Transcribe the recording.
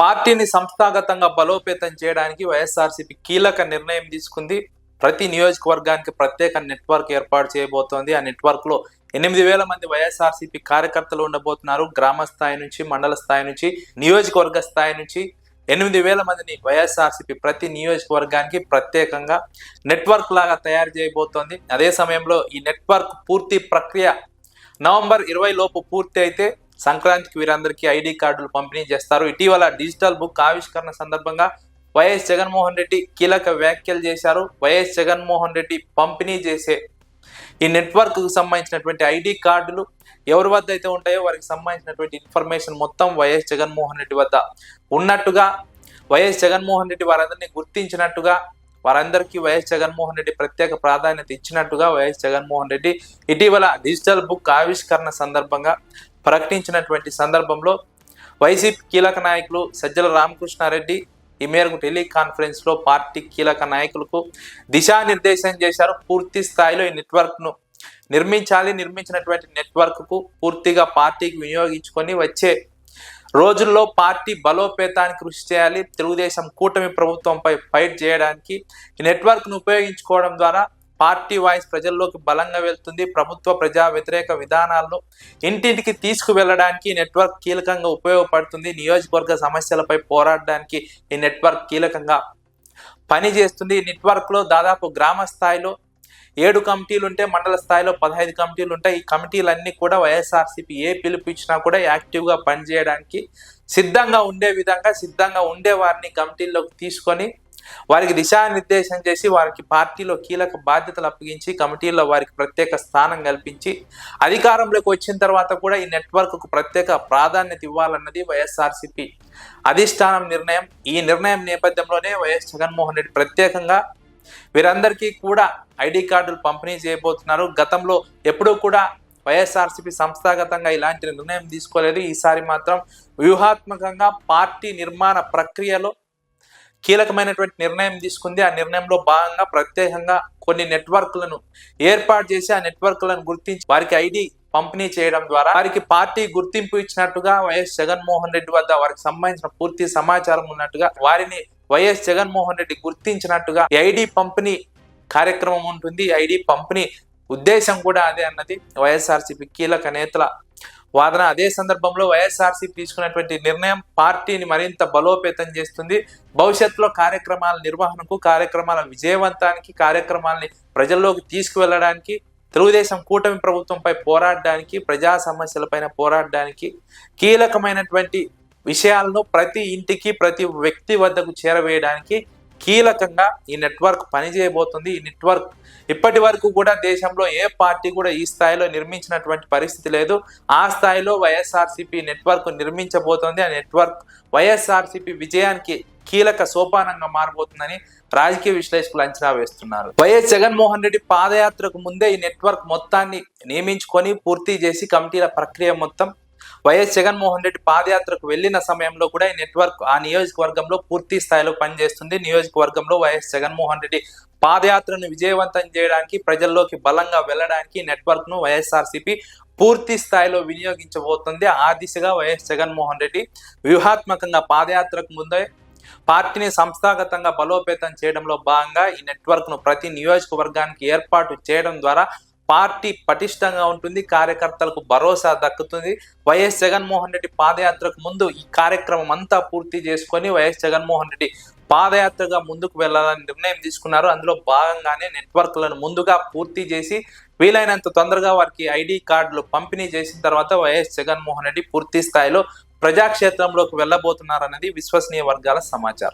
పార్టీని సంస్థాగతంగా బలోపేతం చేయడానికి వైఎస్ఆర్సీపీ కీలక నిర్ణయం తీసుకుంది. ప్రతి నియోజకవర్గానికి ప్రత్యేక నెట్వర్క్ ఏర్పాటు చేయబోతోంది. ఆ నెట్వర్క్లో ఎనిమిది వేల మంది వైఎస్ఆర్సీపీ కార్యకర్తలు ఉండబోతున్నారు. గ్రామ స్థాయి నుంచి మండల స్థాయి నుంచి నియోజకవర్గ స్థాయి నుంచి. ఎనిమిది వేల మందిని వైఎస్ఆర్సీపీ ప్రతి నియోజకవర్గానికి ప్రత్యేకంగా నెట్వర్క్ లాగా తయారు చేయబోతోంది. అదే సమయంలో ఈ నెట్వర్క్ పూర్తి ప్రక్రియ నవంబర్ ఇరవై లోపు పూర్తి అయితే సంక్రాంతికి వీరందరికీ ఐడి కార్డులు పంపిణీ చేస్తారు. ఇటీవల డిజిటల్ బుక్ ఆవిష్కరణ సందర్భంగా వైఎస్ జగన్మోహన్ రెడ్డి కీలక వ్యాఖ్యలు చేశారు. వైఎస్ జగన్మోహన్ రెడ్డి పంపిణీ చేసే ఈ నెట్వర్క్కు సంబంధించినటువంటి ఐడి కార్డులు ఎవరి వద్ద అయితే ఉంటాయో వారికి సంబంధించినటువంటి ఇన్ఫర్మేషన్ మొత్తం వైఎస్ జగన్మోహన్ రెడ్డి వద్ద ఉన్నట్టుగా వైఎస్ జగన్మోహన్ రెడ్డి వారందరినీ గుర్తించినట్టుగా వారందరికీ వైఎస్ జగన్మోహన్ రెడ్డి ప్రత్యేక ప్రాధాన్యత ఇచ్చినట్టుగా వైఎస్ జగన్మోహన్ రెడ్డి ఇటీవల డిజిటల్ బుక్ ఆవిష్కరణ సందర్భంగా ప్రకటించినటువంటి సందర్భంలో వైసీపీ కీలక నాయకులు సజ్జల రామకృష్ణారెడ్డి ఈ మేరకు టెలికాన్ఫరెన్స్లో పార్టీ కీలక నాయకులకు దిశానిర్దేశం చేశారు. పూర్తి స్థాయిలో ఈ నెట్వర్క్ను నిర్మించాలి నిర్మించినటువంటి నెట్వర్క్కు పూర్తిగా పార్టీకి వినియోగించుకొని వచ్చే రోజుల్లో పార్టీ బలోపేతానికి కృషి చేయాలి. తెలుగుదేశం కూటమి ప్రభుత్వంపై ఫైట్ చేయడానికి ఈ నెట్వర్క్ను ఉపయోగించుకోవడం ద్వారా పార్టీ వాయిస్ ప్రజల్లోకి బలంగా వెళ్తుంది. ప్రభుత్వ ప్రజా వ్యతిరేక విధానాలను ఇంటింటికి తీసుకువెళ్ళడానికి ఈ నెట్వర్క్ కీలకంగా ఉపయోగపడుతుంది. నియోజకవర్గ సమస్యలపై పోరాడడానికి ఈ నెట్వర్క్ కీలకంగా పనిచేస్తుంది. ఈ నెట్వర్క్లో దాదాపు గ్రామ స్థాయిలో ఏడు కమిటీలు ఉంటే మండల స్థాయిలో పదహైదు కమిటీలు ఉంటాయి ఈ కమిటీలన్నీ కూడా వైఎస్ఆర్సీపీ ఏ పిలుపు ఇచ్చినా కూడా యాక్టివ్గా పనిచేయడానికి సిద్ధంగా ఉండే విధంగా సిద్ధంగా ఉండే వారిని కమిటీల్లోకి తీసుకొని వారికి దిశానిర్దేశం చేసి వారికి పార్టీలో కీలక బాధ్యతలు అప్పగించి కమిటీల్లో వారికి ప్రత్యేక స్థానం కల్పించి అధికారంలోకి వచ్చిన తర్వాత కూడా ఈ నెట్వర్క్కు ప్రత్యేక ప్రాధాన్యత ఇవ్వాలన్నది వైఎస్ఆర్సీపీ అధిష్టానం నిర్ణయం. ఈ నిర్ణయం నేపథ్యంలోనే వైఎస్ జగన్మోహన్ రెడ్డి ప్రత్యేకంగా వీరందరికీ కూడా ఐడి కార్డులు పంపిణీ చేయబోతున్నారు. గతంలో ఎప్పుడూ కూడా వైఎస్ఆర్సీపీ సంస్థాగతంగా ఇలాంటి నిర్ణయం తీసుకోలేదు. ఈసారి మాత్రం వ్యూహాత్మకంగా పార్టీ నిర్మాణ ప్రక్రియలో కీలకమైనటువంటి నిర్ణయం తీసుకుంది. ఆ నిర్ణయంలో భాగంగా ప్రత్యేకంగా కొన్ని నెట్వర్క్లను ఏర్పాటు చేసి ఆ నెట్వర్క్లను గుర్తించి వారికి ఐడి పంపిణీ చేయడం ద్వారా వారికి పార్టీ గుర్తింపు ఇచ్చినట్టుగా వైఎస్ జగన్మోహన్ రెడ్డి వద్ద వారికి సంబంధించిన పూర్తి సమాచారం ఉన్నట్టుగా వారిని వైఎస్ జగన్మోహన్ రెడ్డి గుర్తించినట్టుగా ఐడి పంపిణీ కార్యక్రమం ఉంటుంది. ఐడి పంపిణీ ఉద్దేశం కూడా అదే అన్నది వైఎస్ఆర్సీపీ కీలక నేతల వాదన అదే సందర్భంలో వైఎస్ఆర్సీ తీసుకున్నటువంటి నిర్ణయం పార్టీని మరింత బలోపేతం చేస్తుంది. భవిష్యత్తులో కార్యక్రమాల నిర్వహణకు కార్యక్రమాల విజయవంతానికి కార్యక్రమాలని ప్రజల్లోకి తీసుకువెళ్ళడానికి తెలుగుదేశం కూటమి ప్రభుత్వంపై పోరాడడానికి ప్రజా సమస్యలపైన పోరాడడానికి కీలకమైనటువంటి విషయాలను ప్రతి ఇంటికి ప్రతి వ్యక్తి వద్దకు చేరవేయడానికి కీలకంగా ఈ నెట్వర్క్ పనిచేయబోతుంది. ఈ నెట్వర్క్ ఇప్పటి వరకు కూడా దేశంలో ఏ పార్టీ కూడా ఈ స్థాయిలో నిర్మించినటువంటి పరిస్థితి లేదు. ఆ స్థాయిలో వైఎస్ఆర్సీపీ నెట్వర్క్ నిర్మించబోతోంది. ఆ నెట్వర్క్ వైఎస్ఆర్సీపీ విజయానికి కీలక సోపానంగా మారబోతుందని రాజకీయ విశ్లేషకులు అంచనా వేస్తున్నారు. వైఎస్ జగన్మోహన్ రెడ్డి పాదయాత్రకు ముందే ఈ నెట్వర్క్ మొత్తాన్ని నియమించుకొని పూర్తి చేసి కమిటీల ప్రక్రియ మొత్తం వైఎస్ జగన్మోహన్ రెడ్డి పాదయాత్రకు వెళ్ళిన సమయంలో కూడా ఈ నెట్వర్క్ ఆ నియోజకవర్గంలో పూర్తి స్థాయిలో పనిచేస్తుంది. నియోజకవర్గంలో వైఎస్ జగన్మోహన్ రెడ్డి పాదయాత్రను విజయవంతం చేయడానికి ప్రజల్లోకి బలంగా వెళ్ళడానికి నెట్వర్క్ను వైఎస్ఆర్సీపీ పూర్తి స్థాయిలో వినియోగించబోతుంది. ఆ దిశగా వైఎస్ జగన్మోహన్ రెడ్డి వ్యూహాత్మకంగా పాదయాత్రకు ముందే పార్టీని సంస్థాగతంగా బలోపేతం చేయడంలో భాగంగా ఈ నెట్వర్క్ను ప్రతి నియోజకవర్గానికి ఏర్పాటు చేయడం ద్వారా పార్టీ పటిష్టంగా ఉంటుంది కార్యకర్తలకు భరోసా దక్కుతుంది. వైఎస్ జగన్మోహన్ రెడ్డి పాదయాత్రకు ముందు ఈ కార్యక్రమం అంతా పూర్తి చేసుకొని వైఎస్ జగన్మోహన్ రెడ్డి పాదయాత్రగా ముందుకు వెళ్ళాలని నిర్ణయం తీసుకున్నారు. అందులో భాగంగానే నెట్వర్క్లను ముందుగా పూర్తి చేసి వీలైనంత తొందరగా వారికి ఐడి కార్డులు పంపిణీ చేసిన తర్వాత వైఎస్ జగన్మోహన్ రెడ్డి పూర్తి స్థాయిలో ప్రజాక్షేత్రంలోకి వెళ్ళబోతున్నారన్నది విశ్వసనీయ వర్గాల సమాచారం.